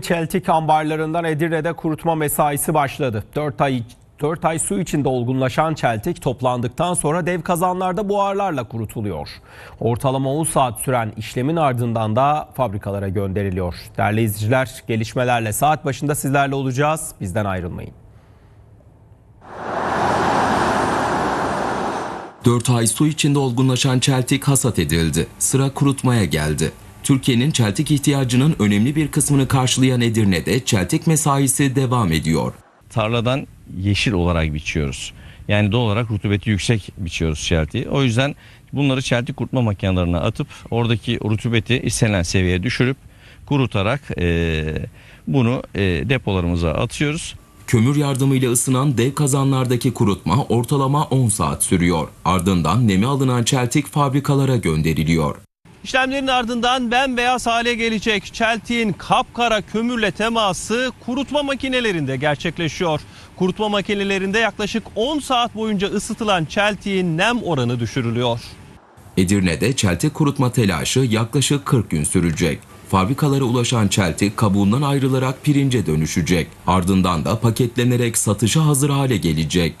Çeltik ambarlarından Edirne'de kurutma mesaisi başladı. 4 ay 4 ay su içinde olgunlaşan çeltik toplandıktan sonra dev kazanlarda buharlarla kurutuluyor. Ortalama 10 saat süren işlemin ardından da fabrikalara gönderiliyor. Değerli izleyiciler gelişmelerle saat başında sizlerle olacağız. Bizden ayrılmayın. 4 ay su içinde olgunlaşan çeltik hasat edildi. Sıra kurutmaya geldi. Türkiye'nin çeltik ihtiyacının önemli bir kısmını karşılayan Edirne'de çeltik mesaisi devam ediyor. tarladan yeşil olarak biçiyoruz. Yani doğal olarak rutubeti yüksek biçiyoruz çeltiği. O yüzden bunları çeltik kurutma makinelerine atıp oradaki rutubeti istenilen seviyeye düşürüp kurutarak eee, bunu eee, depolarımıza atıyoruz. Kömür yardımıyla ısınan dev kazanlardaki kurutma ortalama 10 saat sürüyor. Ardından nemi alınan çeltik fabrikalara gönderiliyor. İşlemlerin ardından bembeyaz hale gelecek çeltiğin kapkara kömürle teması kurutma makinelerinde gerçekleşiyor. Kurutma makinelerinde yaklaşık 10 saat boyunca ısıtılan çeltiğin nem oranı düşürülüyor. Edirne'de çeltik kurutma telaşı yaklaşık 40 gün sürecek. Fabrikalara ulaşan çeltik kabuğundan ayrılarak pirince dönüşecek. Ardından da paketlenerek satışa hazır hale gelecek.